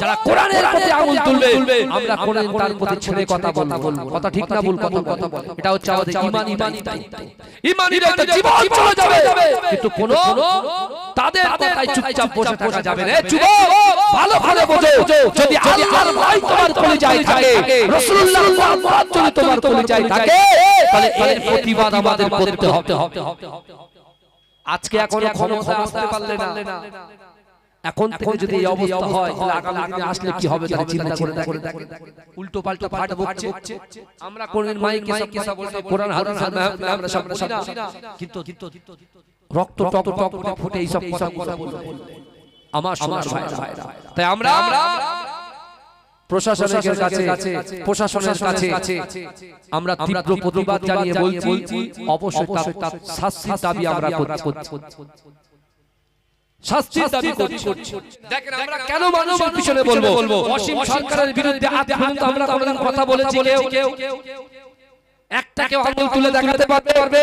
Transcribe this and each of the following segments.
যারা কোরআনের প্রতি আঙুল তুলবে আমরা কোরআন তার প্রতি ছেড়ে কথা বলব। কথা ঠিক না ভুল কথা কথা এটা হচ্ছে আমাদের ঈমান ঈমানি ঈমানির একটা জীবন চলে যাবে। কিন্তু কোন তাদের কথায় চুপচাপ বসে থাকা যাবে না। চুপ ভালো ভালো বোঝো। যদি আল্লাহর ভয় তোমার কলিজায় থাকে রাসূলুল্লাহর মহব্বত যদি তোমার কলিজায় থাকে তাহলে এর প্রতিবাদ আমাদের করতে হবে। আজকে এখনও ক্ষমা ক্ষমা পারলে না। এখন থেকে যদি এই অবস্থা হয় তাহলে আগামী দিনে আসলে কি হবে তাহলে চিন্তা করে দেখে উল্টো পাল্টো ফাট বকছে আমরা কোনদিন মাইক মাইক কিসা বলতে কোরআন হাদিস আমরা সব না। কিন্তু রক্ত টক টক টক ফুটে এইসব কথা বলব। আমার সোনার ভাইরা। তাই আমরা প্রশাসনের কাছে প্রশাসনের কাছে আমরা তীব্র প্রতিবাদ জানিয়ে বলছি অবশ্যই তার শাস্তির দাবি আমরা করছি। শাস্তির দাবি করছি। দেখেন আমরা কেন মানুষের পিছনে বলব? অসীম সরকারের বিরুদ্ধে আমরা কোনদিন কথা বলেছি কেউ একটা কেউ আঙুল তুলে দেখাতে পারবে।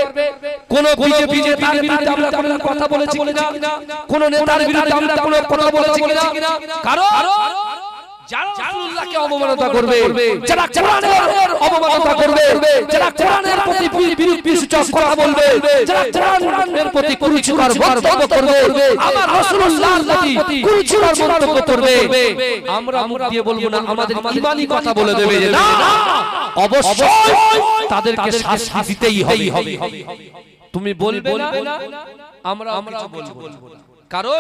কোন বিজেপি নেতার বিরুদ্ধে আমরা কোনদিন কথা বলেছি কিনা? কোন? নেতার বিরুদ্ধে আমরা কোনো কথা বলেছি কিনা? কারণ যারা রাসূলুল্লাহকে অবমাননা করবে যারা কোরআনের অবমাননা করবে যারা কোরআনের প্রতি বিরুদ্ধ সূচক কথা বলবে যারা কোরআনের প্রতি কুরুচিকর বক্তব্য করবে আমার রাসূলুল্লাহর প্রতি কুরুচিকর মন্তব্য করবে। আমরা মুখ দিয়ে বলব না আমাদের ঈমানি কথা বলে দেবে যে না অবশ্যই তাদেরকে শাস্তি দিতেই হবে। তুমি বলবে না আমরা আমরা বলব না। কারণ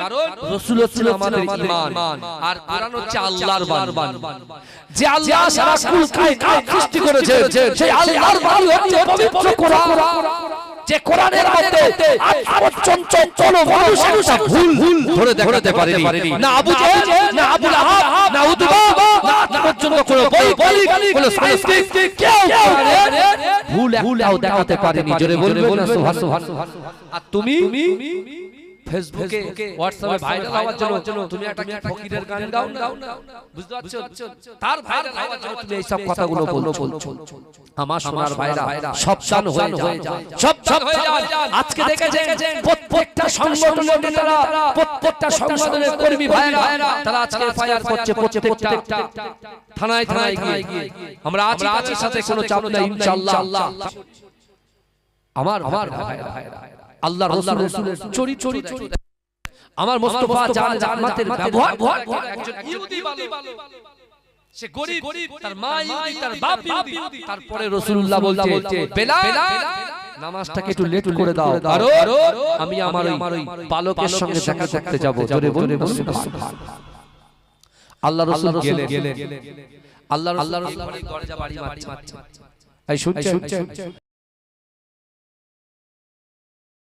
রসুল হচ্ছে আমাদের ঈমান। আর কোরআন হচ্ছে আল্লাহর বাণী। যে আল্লাহ সারা কুল কায়নাত সৃষ্টি করেছে সেই আল্লাহর বাণী হচ্ছে পবিত্র কোরআন। যে কোরআনের মধ্যে আজ পর্যন্ত কোনো মানুষ একটা ভুল ভুল ধরে দেখাতে পারেনি। না আবু জেহেল না আবু লাহাব না উতবা না পর্যন্ত কোনো বৈজ্ঞানিক কোনো সায়েন্টিস্ট কেউ ভুল একটাও দেখাতে পারেনি। জোরে বলবে না সুবহান আর তুমি? ফেসবুকে হোয়াটসঅ্যাপে ভাইরাল হওয়ার জন্য তুমি একটা ফকিরের গান গাও না। বুঝতে পারছ তার ভাইরাল হওয়ার জন্য তুমি এই সব কথাগুলো বলছো। আমার সোনার ভাইরা সাবধান হয়ে যাও সাবধান হয়ে যাও আজকে দেখেছেন প্রত্যেকটা সংগঠনের নেতারা প্রত্যেকটা সংগঠনের কর্মী ভাইরা তারা আজকে ফায়ার করছে প্রত্যেকটা থানায় থানায় গিয়ে। আমরা আছি আছি সাথে কোনো চাপ নাই ইনশাআল্লাহ। আমার আমার ভাইরা আল্লাহ রসুলের চরিত্র আমার মোস্তফা জান জান্নাতের ব্যবহার একজন ইহুদি ভালো সে গরিব তার মা ইহুদি তার বাপ ইহুদি। তারপরে রাসূলুল্লাহ বলছে বেলাল নামাজটাকে একটু লেট করে দাও। কারণ আমি আমার ওই পালকের সঙ্গে দেখা করতে যাব। জোরে সুবহানাল্লাহ আল্লাহ রাসূল গেলেন। আল্লাহ রাসূল দরজা বাড়ি মারছে এই শুনছে